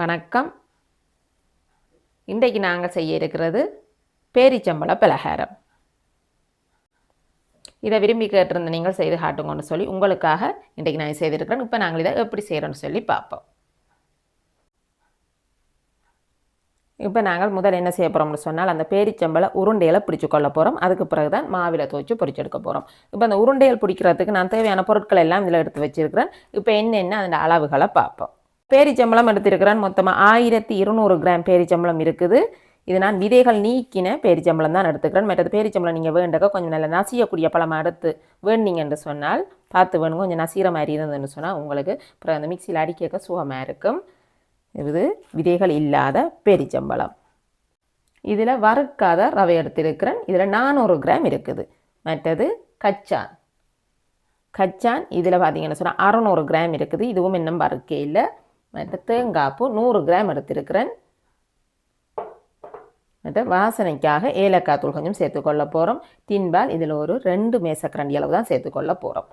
வணக்கம். இன்றைக்கு நாங்கள் செய்ய இருக்கிறது பேரிச்சம்பள பலகாரம். இதை விரும்பி கேட்டிருந்த நீங்கள் செய்து காட்டுங்கன்னு சொல்லி உங்களுக்காக இன்றைக்கு நான் செய்திருக்கிறேன். இப்போ நாங்கள் இதை எப்படி செய்கிறோன்னு சொல்லி பார்ப்போம். இப்போ நாங்கள் முதல்ல என்ன செய்ய போகிறோம்னு சொன்னால் அந்த பேரிச்சம்பழ உருண்டையில் பிடிச்சு கொள்ள போகிறோம் அதுக்கு பிறகு தான் மாவில் துவச்சி பொரிச்செடுக்க போகிறோம் இப்போ அந்த உருண்டையில் பிடிக்கிறதுக்கு நான் தேவையான பொருட்கள் எல்லாம் இதில் எடுத்து வச்சுருக்கிறேன். இப்போ என்னென்ன அதோட அளவுகளை பார்ப்போம். பேரிச்சம்பழம் எடுத்திருக்கிறேன். மொத்தமாக ஆயிரத்தி இருநூறு கிராம் பேரிச்சம்பழம் இருக்குது. இது நான் விதைகள் நீக்கின பேரிச்சம்பழம் தான் எடுத்துக்கிறேன். மற்றது பேரிச்சம்பழம் நீங்கள் வேண்டக்க கொஞ்சம் நல்ல நசியக்கூடிய பழமாக எடுத்து வேண்டிங்கன்னு சொன்னால் பார்த்து வேணுங்க. கொஞ்சம் நசிகிற மாதிரி இருந்ததுன்னு சொன்னால் உங்களுக்கு அப்புறம் அந்த மிக்சியில் அடிக்க சுகமாக இருக்கும். இது விதைகள் இல்லாத பேரிச்சம்பழம். இதில் வறுக்காத ரவை எடுத்திருக்கிறேன். இதில் நானூறு கிராம் இருக்குது. மற்றது கச்சான். கச்சான் இதில் பார்த்தீங்கன்னு சொன்னால் அறநூறு கிராம் இருக்குது. இதுவும் இன்னும் வறுக்கே இல்லை. மற்ற தேங்காய்ப்பூ நூறு கிராம் எடுத்திருக்கிறேன். மற்ற வாசனைக்காக ஏலக்காய் தூள் கொஞ்சம் சேர்த்துக்கொள்ள போகிறோம் தின்பால் இதில் ஒரு ரெண்டு மேசக்கரண்டி அளவு தான் சேர்த்துக்கொள்ள போகிறோம்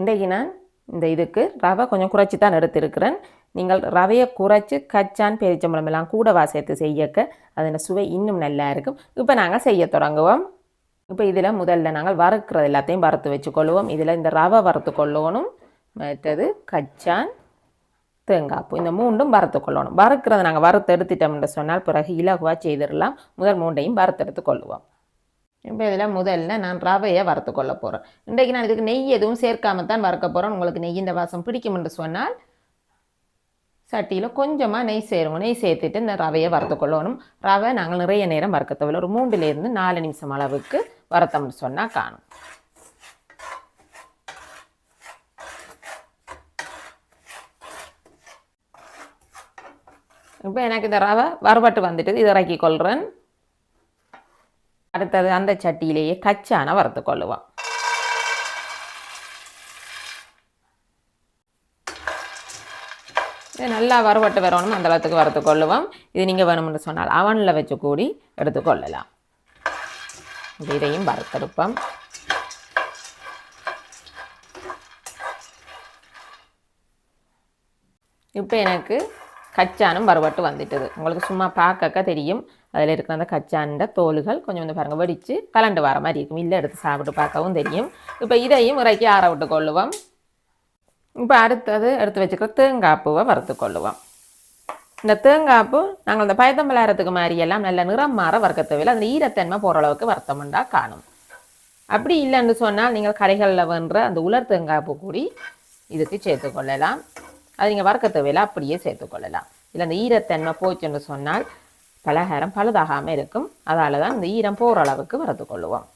இன்றைக்கு நான் இந்த இதுக்கு ரவை கொஞ்சம் குறைச்சி தான் எடுத்திருக்கிறேன். நீங்கள் ரவையை குறைச்சி கச்சான் பேரிச்சம்பழம் எல்லாம் கூடவா சேர்த்து செய்யக்க அதன் சுவை இன்னும் நல்லா இருக்கும். இப்போ நாங்கள் செய்ய தொடங்குவோம். இப்போ இதில் முதல்ல நாங்கள் வறுக்கிறது எல்லாத்தையும் வறுத்து வச்சுக்கொள்வோம். இதில் இந்த ரவை வறுத்து கொள்ளணும். மற்றது கச்சான் தேங்காய்ப்பூ இந்த மூண்டும் வறுத்து கொள்ளணும் வறுக்கிறத நாங்கள் வறுத்து எடுத்துட்டோம்னு சொன்னால். பிறகு இலகுவாக செய்திடலாம் முதல் மூண்டையும் வறுத்தெடுத்து கொள்ளுவோம் இப்போ இதில் முதல்ல நான் ரவையை வறுத்து கொள்ள போகிறேன் இன்றைக்கு நான் இதுக்கு நெய் எதுவும் சேர்க்காம தான் வறுக்க போகிறேன் உங்களுக்கு நெய் இந்த வாசம் பிடிக்கும் என்று சொன்னால் சட்டியில் கொஞ்சமாக நெய் சேருங்க நெய் சேர்த்துட்டு இந்த ரவையை வறுத்து கொள்ளணும் ரவை நாங்கள் நிறைய நேரம் வறுக்க தேவையில்ல ஒரு மூன்றுலேருந்து நாலு நிமிஷம் அளவுக்கு வறுத்தோம்னு சொன்னால் காணும் இப்போ எனக்கு இந்த ரவை வறுபட்டு வந்துட்டு இதை இறக்கி கொள்கிறேன் அடுத்தது அந்த சட்டியிலேயே கச்சான வறுத்து கொள்ளுவோம். இது நல்லா வறுபட்டு வரணும். அந்த அளவுக்கு வறுத்து கொள்ளுவோம். இது நீங்கள் வேணும்னு சொன்னால் அவனில் வச்சு கூடி எடுத்துக்கொள்ளலாம் இதையும் வறுத்தெடுப்போம். இப்போ எனக்கு கச்சானும் வறுபட்டு வந்துட்டது. உங்களுக்கு சும்மா பார்க்கக்க தெரியும். அதில் இருக்கிற அந்த கச்சாண்ட தோல்கள் கொஞ்சம் வந்து பாருங்கள் வெடித்து கலண்டு வர மாதிரி இருக்கும். இல்லை எடுத்து சாப்பிட்டு பார்க்கவும் தெரியும். இப்போ இதையும் இறக்கி ஆற விட்டு கொள்ளுவோம். இப்போ அடுத்தது எடுத்து வச்சுக்கிற தேங்காய்ப்பூவை வறுத்து கொள்ளுவோம். இந்த தேங்காய்ப்பு நாங்கள் இந்த பயத்தம்பலாரத்துக்கு மாதிரி எல்லாம் நல்ல நிறம் மாற வறுக்க தேவையில்லை. அந்த ஈரத்தன்மை போகிற அளவுக்கு வறுத்தமுண்டா காணும். அப்படி இல்லைன்னு சொன்னால் நீங்கள் கடைகளில் வேண்ட அந்த உலர் தேங்காப்பு கூடி இதுக்கு சேர்த்துக்கொள்ளலாம் அது நீங்கள் வறுக்க தேவையில்லை அப்படியே சேர்த்துக்கொள்ளலாம் இல்லை அந்த ஈரத்தன்மை போச்சுன்னு சொன்னால் பலகாரம் பழுதாகாமல் இருக்கும். அதால் தான் இந்த ஈரம் போகிற அளவுக்கு வறுத்துக்கொள்ளுவோம்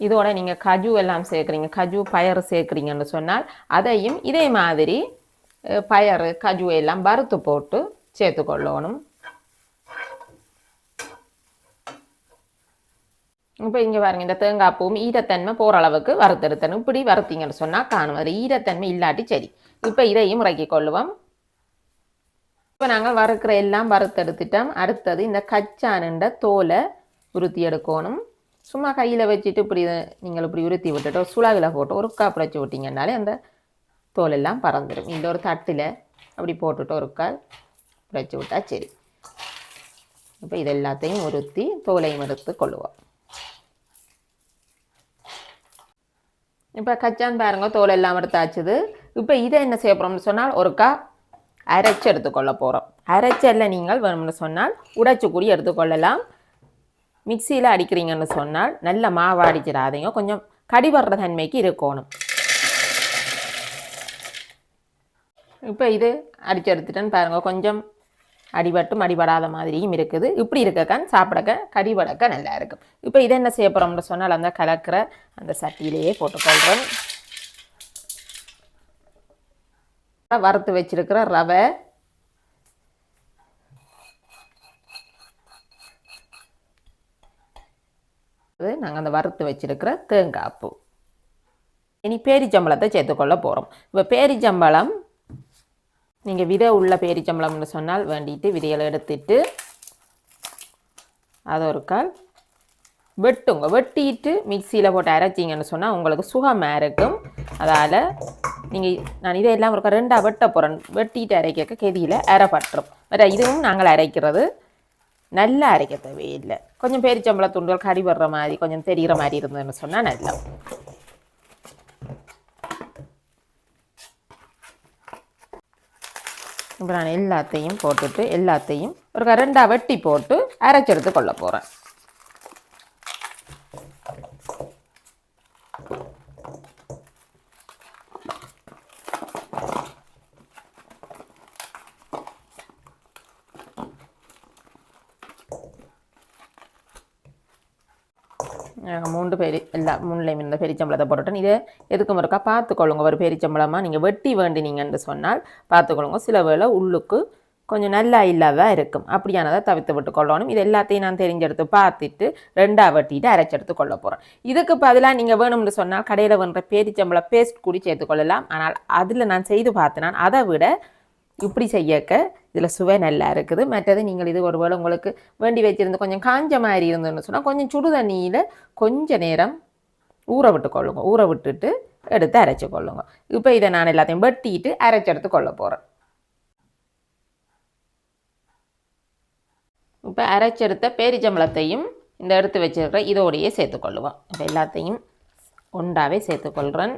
இதோட நீங்கள் கஜு எல்லாம் சேர்க்குறீங்க கஜு பயறு சேர்க்குறீங்கன்னு சொன்னால் அதையும் இதே மாதிரி பயறு கஜு எல்லாம் வறுத்து போட்டு சேர்த்துக்கொள்ளணும் இப்போ இங்கே பாருங்க இந்த தேங்காய் பூவும் ஈரத்தன்மை போகிற அளவுக்கு வறுத்தெடுத்தணும் இப்படி வறுத்தீங்கன்னு சொன்னால் காணுவார் ஈரத்தன்மை இல்லாட்டி சரி. இப்போ இதையும் இறக்கி கொள்ளுவோம் இப்போ நாங்கள் வறுக்கிற எல்லாம் வறுத்தெடுத்துட்டோம். அடுத்தது இந்த கச்சானுண்ட தோலை உருத்தி எடுக்கணும். சும்மா கையில் வச்சுட்டு இப்படி நீங்கள் இப்படி உருத்தி விட்டுட்டு சுழாவில் போட்டு ஒரு கா பிடிச்சி விட்டிங்கனாலே அந்த தோல் எல்லாம் பறந்துடும் இந்த ஒரு தட்டில் அப்படி போட்டுட்டு ஒரு கால் பிடிச்சி விட்டால் சரி. இப்போ இது எல்லாத்தையும் உருத்தி தோலையும் எடுத்து கொள்ளுவோம் இப்போ கச்சான் பாருங்க தோல் எல்லாம் எடுத்தாச்சுது. இப்போ இதை என்ன செய்ய போகிறோம்னு சொன்னால் ஒருக்கா அரைச்சி எடுத்துக்கொள்ள போகிறோம் அரைச்சல்ல நீங்கள் வேணும்னு சொன்னால் உடைச்சு கூடி எடுத்துக்கொள்ளலாம். மிக்சியில் அடிக்கிறீங்கன்னு சொன்னால் நல்ல மாவு அடிச்சிடாதீங்க. கொஞ்சம் கடிபடுற தன்மைக்கு இருக்கணும். இப்போ இது அடிச்சு எடுத்துட்டேன்னு பாருங்கள் கொஞ்சம் அடிபட்டும் அடிபடாத மாதிரியும் இருக்குது. இப்படி இருக்கக்கான் சாப்பிடக்க கடிபடக்க நல்லா இருக்கும். இப்போ இதை என்ன செய்ய போகிறோம்னு சொன்னால் அந்த கலக்கிற அந்த சட்டியிலேயே போட்டுக்கொள்கிறோம் வறுத்து வச்சிருக்கிற ரவை. நாங்கள் அந்த வறுத்து வச்சிருக்கிற தேங்காய் பூ. இனி பேரிச்சம்பழத்தை சேர்த்துக்கொள்ள போகிறோம் இப்போ பேரிச்சம்பழம் நீங்கள் விதை உள்ள பேரிச்சம்பழம்னு சொன்னால் வேண்டிட்டு விதைகளை எடுத்துட்டு அதை ஒரு கால் வெட்டுங்க. வெட்டிட்டு மிக்சியில் போட்டு அரைச்சிங்கன்னு சொன்னால் உங்களுக்கு சுகமாக இருக்கும். அதால் நீங்கள் நான் இதையெல்லாம் ஒரு ரெண்டாக வெட்ட போகிறேன் வெட்டிட்டு அரைக்க கெதியில் அரைப்பட்டுரும். வேறு இதுவும் நாங்கள் அரைக்கிறது. நல்லா அரைக்க தேவையில்லை. கொஞ்சம் பேரிச்சம்பள துண்டுகள் கறி வர்ற மாதிரி கொஞ்சம் தெரிகிற மாதிரி இருந்ததுன்னு சொன்னால் நல்லா. இப்போ நான் எல்லாத்தையும் போட்டுட்டு எல்லாத்தையும் ஒரு ரெண்டாக வெட்டி போட்டு அரைச்செடுத்து கொள்ள போகிறேன் மூன்று பேர் எல்லா மூணுலையும் இருந்த பெரிச்சம்பளத்தை போட்டுட்டேன் இதை எதுக்கும் இருக்கா பார்த்துக்கொள்ளுங்க ஒரு பெரிச்சம்பளமாக நீங்கள் வெட்டி வேண்டினீங்கன்னு சொன்னால் பார்த்துக்கொள்ளுங்க சில வேளை உள்ளுக்கு கொஞ்சம் நல்லா இல்லாத இருக்கும் அப்படியானதை தவிர்த்து விட்டு கொள்ளணும் இது எல்லாத்தையும் நான் தெரிஞ்செடுத்து பார்த்துட்டு ரெண்டா வெட்டிட்டு அரைச்செடுத்து கொள்ள போகிறேன் இதுக்கு பதிலாக நீங்கள் வேணும்னு சொன்னால் கடையில் வேணுற பேரிச்சம்பளம் பேஸ்ட் கூடி சேர்த்துக்கொள்ளலாம் ஆனால் அதில் நான் செய்து பார்த்தேன் அதை விட இப்படி செய்யக்க இதில் சுவை நல்லா இருக்குது. மற்றது நீங்கள் இது ஒருவேளை உங்களுக்கு வேண்டி வச்சிருந்து கொஞ்சம் காஞ்ச மாதிரி இருந்ததுன்னு சொன்னால் கொஞ்சம் சுடு தண்ணியில் கொஞ்ச நேரம் ஊற விட்டு கொள்ளுங்க. ஊற விட்டுட்டு எடுத்து அரைச்சி கொள்ளுங்க. இப்போ இதை நான் எல்லாத்தையும் வெட்டிட்டு அரைச்செடுத்து கொள்ள போகிறேன் இப்போ அரைச்செடுத்த பேரிச்சம்பளத்தையும் இந்த எடுத்து வச்சிருக்கிற இதோடையே சேர்த்துக்கொள்ளுவோம். இப்போ எல்லாத்தையும் ஒன்றாவே சேர்த்துக்கொள்கிறேன்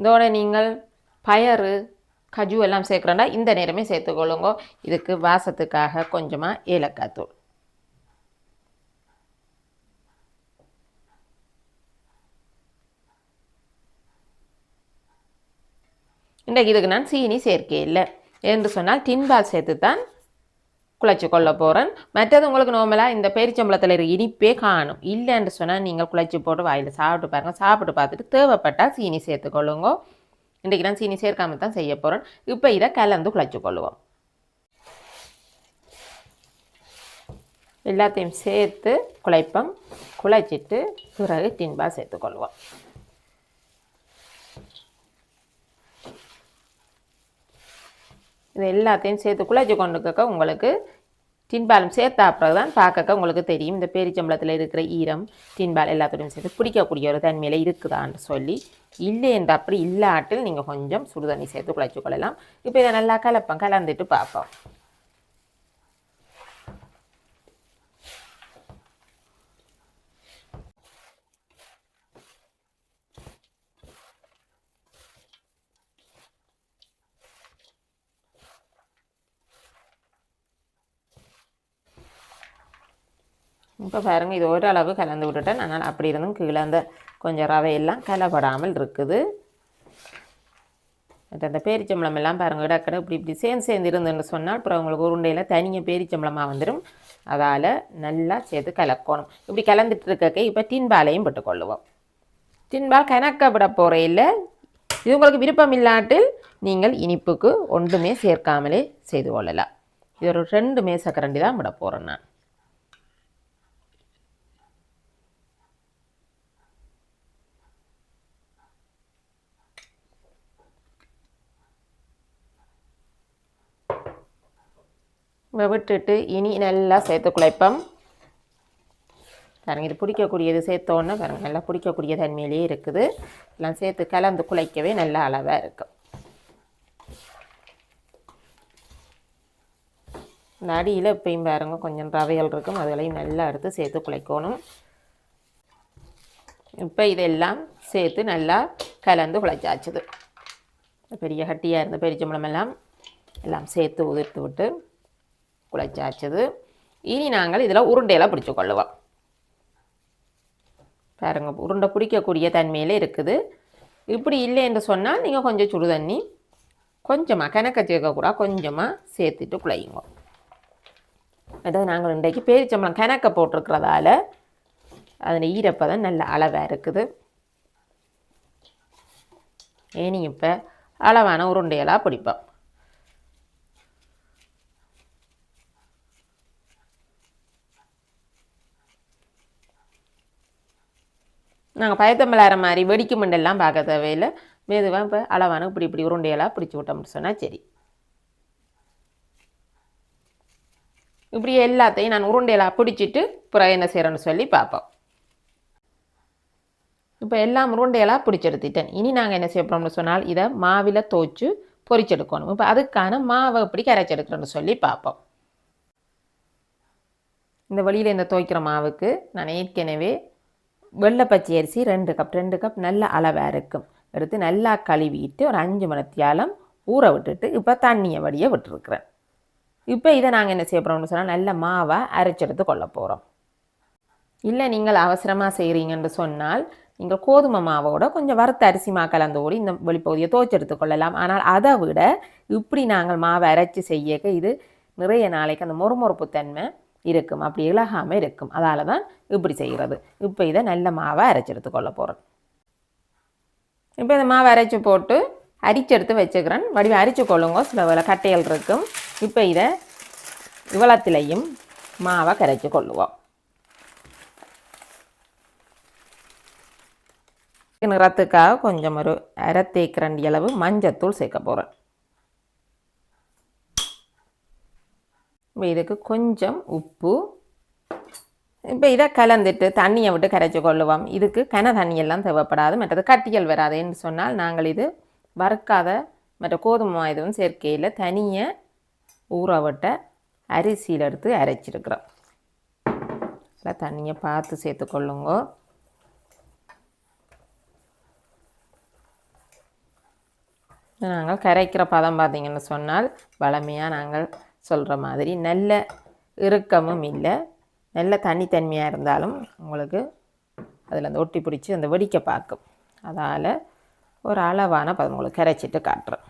இதோட நீங்கள் பயறு கஜு எல்லாம் சேர்க்குறோன்னா இந்த நேரமே சேர்த்துக்கொள்ளுங்க. இதுக்கு வாசத்துக்காக கொஞ்சமாக ஏலக்காய் தூள். இன்றைக்கு இதுக்கு நான் சீனி சேர்க்கே இல்லை. என்று சொன்னால் டின்பால் சேர்த்து தான் குழைச்சி கொள்ள போகிறேன் மற்றது உங்களுக்கு நார்மலாக இந்த பேரிச்சம்பளத்தில் இருக்க இனிப்பே காணும். இல்லைன்னு சொன்னால் நீங்கள் குழைச்சி போட்டு வாயில் சாப்பிட்டு பாருங்கள் சாப்பிட்டு பார்த்துட்டு தேவைப்பட்டால் சீனி சேர்த்துக்கொள்ளுங்க இன்றைக்கி நான் சீனி சேர்க்காமல் தான் செய்ய போகிறேன் இப்போ இதை கலந்து குழைச்சி கொள்ளுவோம். எல்லாத்தையும் சேர்த்து குழைப்பம் குழைச்சிட்டு பிறகு டின்பால் சேர்த்துக்கொள்வோம் இது எல்லாத்தையும் சேர்த்து குழைச்சி கொண்டுக்க உங்களுக்கு டின்பாலும் சேர்த்தா அப்புறம் தான் பார்க்க உங்களுக்கு தெரியும். இந்த பேரிச்சம்பளத்தில் இருக்கிற ஈரம் டின்பால் எல்லாத்தோடையும் சேர்த்து பிடிக்கக்கூடிய ஒரு தன்மையில் இருக்குதான்னு சொல்லி. இல்லை என்று அப்படி இல்லாட்டில் நீங்கள் கொஞ்சம் சுடுதண்ணி சேர்த்து குழைச்சி கொள்ளலாம். இப்போ இதை நல்லா கலப்பம். கலந்துட்டு பார்ப்போம். இப்போ பாருங்கள் இது ஓரளவு கலந்து விட்டுட்டேன். ஆனால் அப்படி இருந்தும் கீழே அந்த கொஞ்சம் ரவையெல்லாம் கலப்படாமல் இருக்குது. அந்த பேரிச்சம்பளம் எல்லாம் பாருங்கள் இடக்கடை இப்படி இப்படி சேர்ந்து சேர்ந்து இருந்துன்னு சொன்னால் அப்புறம் உங்களுக்கு உருண்டையில் தனியாக பேரிச்சம்பளமாக வந்துடும் அதால் நல்லா சேர்த்து கலக்கணும். இப்படி கலந்துட்டு இருக்க இப்போ டின்பாலையும் போட்டுக்கொள்ளுவோம் டின்பால் கணக்கப்பட விட போகிறையில் இது உங்களுக்கு விருப்பம் இல்லாட்டில் நீங்கள் இனிப்புக்கு ஒன்றுமே சேர்க்காமலே செய்து கொள்ளலாம். இது ஒரு ரெண்டு மேசக்கரண்டி தான் விட போகிறேன் நான். விட்டுட்டு இனி நல்லா சேர்த்து குழைப்போம். பாருங்கள் இது பிடிக்கக்கூடியது சேர்த்தோன்னே பாருங்கள் நல்லா பிடிக்கக்கூடிய தன்மையிலேயே இருக்குது. எல்லாம் சேர்த்து கலந்து குழைக்கவே நல்ல அளவாக இருக்கும் இந்த அடியில் இப்பயும் பாருங்க கொஞ்சம் ரவையல் இருக்கும். அதுகளையும் நல்லா எடுத்து சேர்த்து குழைக்கணும். இப்போ இதெல்லாம் சேர்த்து நல்லா கலந்து குழைச்சாச்சுது. பெரிய கட்டியாக இருந்த பெரிய எல்லாம் எல்லாம் சேர்த்து உதிர்த்து விட்டு குழைச்சாச்சது. இனி நாங்கள் இதில் உருண்டையெல்லாம் பிடிச்சி கொள்ளுவோம். பாருங்க உருண்டை பிடிக்கக்கூடிய தன்மையில் இருக்குது. இப்படி இல்லை என்று சொன்னால் நீங்கள் கொஞ்சம் சுடு தண்ணி கொஞ்சமாக கணக்க சேர்க்கக்கூடாது கொஞ்சமாக சேர்த்துட்டு குழையுங்க. அதாவது நாங்கள் இன்றைக்கு பேரிச்சம்பளம் கணக்க போட்டிருக்கிறதால அதில் ஈரப்பதம் நல்ல அளவாக இருக்குது. ஏனி இப்போ அளவான உருண்டையெல்லாம் பிடிப்போம். நாங்கள் பயத்தம்பலார மாதிரி வெடிக்கு மண்டெல்லாம் பார்க்க தேவையில்லை. மெதுவாக இப்போ அளவான இப்படி இப்படி உருண்டையெல்லாம் பிடிச்சி விட்டோம்னு சொன்னால் சரி. இப்படி எல்லாத்தையும் நான் உருண்டையெல்லாம் பிடிச்சிட்டு பிறகு என்ன செய்கிறேன்னு சொல்லி பார்ப்போம். இப்போ எல்லாம் உருண்டையெல்லாம் பிடிச்செடுத்துட்டேன் இனி நாங்கள் என்ன செய்யப்போம்னு சொன்னால் இதை மாவில் தோய்ச்சி பொரிச்செடுக்கணும் இப்போ அதுக்கான மாவை எப்படி கரைச்செடுக்கிறோன்னு சொல்லி பார்ப்போம். இந்த வழியில் இந்த துவைக்கிற மாவுக்கு நான் ஏற்கனவே வெள்ளை பச்சை அரிசி ரெண்டு கப் ரெண்டு கப் நல்ல அளவாக இருக்கும். எடுத்து நல்லா கழுவிட்டு ஒரு அஞ்சு மணத்தியாலம் ஊற விட்டுட்டு இப்போ தண்ணியை வடிய விட்டுருக்குறேன். இப்போ இதை நாங்கள் என்ன செய்ய போகிறோம்னு சொன்னால் நல்ல மாவை அரைச்செடுத்து கொள்ள போகிறோம் இல்லை நீங்கள் அவசரமாக செய்கிறீங்கன்னு சொன்னால் நீங்கள் கோதுமை மாவோட கொஞ்சம் வறுத்த அரிசி மா கலந்து ஓடி இந்த வெளிப்பகுதியை துவைச்செடுத்து கொள்ளலாம். ஆனால் அதை விட இப்படி நாங்கள் மாவை அரைச்சி செய்யக்க இது நிறைய நாளைக்கு அந்த மொறுமொறுப்பு தன்மை இருக்கும். அப்படி இழகாமல் இருக்கும். அதால் தான் இப்படி செய்கிறது இப்போ இதை நல்ல மாவை அரைச்செடுத்து கொள்ள போகிறோம் இப்போ இந்த மாவை அரைச்சி போட்டு அரிச்செடுத்து வச்சுக்கிறேன். வடிவ அரிச்சு கொள்ளுங்க. சில வேலை கட்டைகள் இருக்கும். இப்போ இதை இவ்வளத்திலையும் மாவை கரைச்சி கொள்ளுவோம். நிறத்துக்காக கொஞ்சம் ஒரு அரை தேக்கரண்டி அளவு மஞ்சத்தூள் சேர்க்க போகிறேன் இப்போ இதுக்கு கொஞ்சம் உப்பு. இப்போ இதை கலந்துட்டு தண்ணியை விட்டு கரைச்சி கொள்ளுவோம். இதுக்கு கன தண்ணியெல்லாம் தேவைப்படாது. மற்றது கட்டிகள் வராது என்று சொன்னால் நாங்கள் இது வறுக்காத மற்ற கோதுமை இதுவும் சேர்க்கையில் தனியை ஊற விட்ட அரிசியில் எடுத்து அரைச்சிருக்கிறோம். இல்லை தண்ணியை பார்த்து சேர்த்துக்கொள்ளுங்க நாங்கள் கரைக்கிற பதம் பார்த்திங்கன்னு சொன்னால் வளமையாக நாங்கள் சொல்கிற மாதிரி நல்ல இறுக்கமும் இல்லை. நல்ல தனித்தன்மையாக இருந்தாலும் உங்களுக்கு அதில் அந்த ஒட்டி பிடிச்சி அந்த வெடிக்க பார்க்கும். அதால் ஒரு அளவான பதம் உங்களுக்கு கரைச்சிட்டு காட்டுறேன்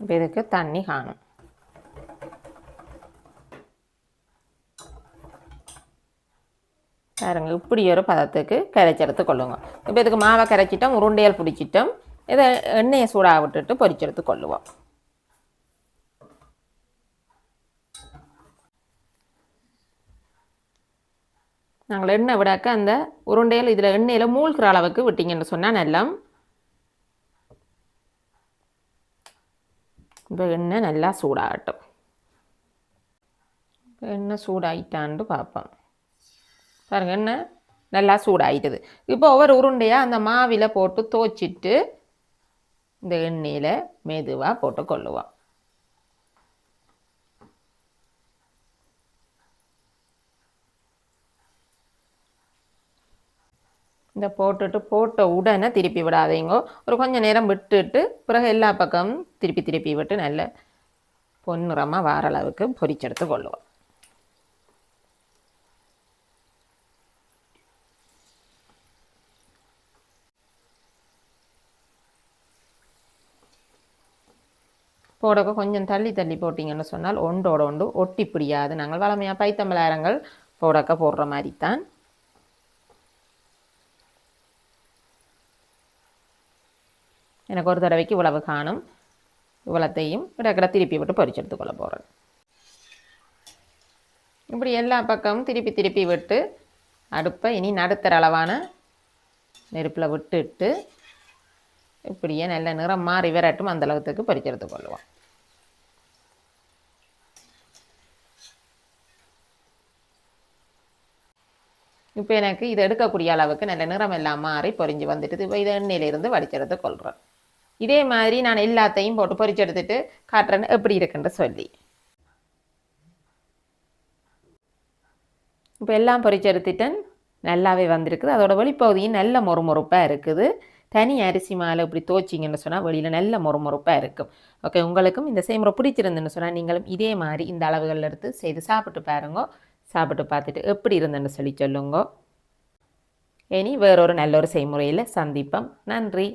இப்போ இதுக்கு தண்ணி காணும். பாருங்க இப்படி ஒரு பதத்துக்கு கரைச்செடுத்து கொள்ளுங்க. இப்போ இதுக்கு மாவை கரைச்சிட்டோம் உருண்டையால் பிடிச்சிட்டோம். இதை எண்ணெயை சூடாக விட்டுட்டு பொரிச்செடுத்து கொள்ளுவோம். நாங்கள் எண்ணெய் விடாக்க அந்த உருண்டையில் இதில் எண்ணெயில் மூழ்கிற அளவுக்கு விட்டிங்கன்னு சொன்னால் நல்லா இப்போ எண்ணெய் நல்லா சூடாகட்டும் எண்ணெய் சூடாயிட்டான்ட்டு பார்ப்போம் பாருங்கள் எண்ணெய் நல்லா சூடாகிட்டது இப்போ ஒவ்வொரு உருண்டையாக அந்த மாவில் போட்டு தோச்சிட்டு இந்த எண்ணெயில் மெதுவாக போட்டு கொள்ளுவோம் இந்த போட்டுட்டு போட்ட உடனே திருப்பி விடாதீங்க. ஒரு கொஞ்சம் நேரம் விட்டுட்டு பிறகு எல்லா பக்கமும் திருப்பி திருப்பி விட்டு நல்ல பொன்னிறமாக வார அளவுக்கு பொரிச்செடுத்து கொள்ளுவோம். போடக்க கொஞ்சம் தள்ளி தள்ளி போட்டிங்கன்னு சொன்னால் ஒன்றோட ஒன்று ஒட்டி பிடியாது. நாங்கள் வளமையாக பைத்தம்பலாயிரங்கள் போடக்க போடுற மாதிரி தான் எனக்கு ஒரு தடவைக்கு இவ்வளவு காணும். இவ்வளத்தையும் இடக்கிட திருப்பி விட்டு பொரிச்செடுத்து கொள்ள போகிறேன் இப்படி எல்லா பக்கமும் திருப்பி திருப்பி விட்டு அடுப்பை இனி நடுத்தர அளவான நெருப்பில் விட்டுட்டு இப்படியே நல்ல நிறம் மாறி விரட்டும் அந்த அளவுக்கு பறிச்செடுத்து கொள்ளுவோம். இப்போ எனக்கு இது எடுக்கக்கூடிய அளவுக்கு நல்ல நிறம் எல்லாம் மாறி பொறிஞ்சு வந்துட்டு இப்போ இதை எண்ணெயிலிருந்து வடிச்செடுத்து கொள்கிறேன் இதே மாதிரி நான் எல்லாத்தையும் போட்டு பொறிச்சு எடுத்துட்டு காட்டுறேன்னு எப்படி இருக்குன்னு சொல்லி. இப்போ எல்லாம் பொறிச்சு எடுத்துட்டேன். நல்லாவே வந்திருக்குது. அதோட வெளிப்பகுதியும் நல்ல மொறுமொறுப்பாக இருக்குது. தனி அரிசி மாலை இப்படி தோச்சிங்கன்னு சொன்னால் வெளியில் நல்ல மொறுமொறுப்பாக இருக்கும். ஓகே உங்களுக்கும் இந்த செய்முறை பிடிச்சிருந்துன்னு சொன்னால் நீங்களும் இதே மாதிரி இந்த அளவுகளில் எடுத்து செய்து சாப்பிட்டு பாருங்க. சாப்பிட்டு பார்த்துட்டு எப்படி இருந்துன்னு சொல்லி சொல்லுங்க. இனி வேறொரு நல்ல ஒரு செய்முறையில் சந்திப்போம். நன்றி.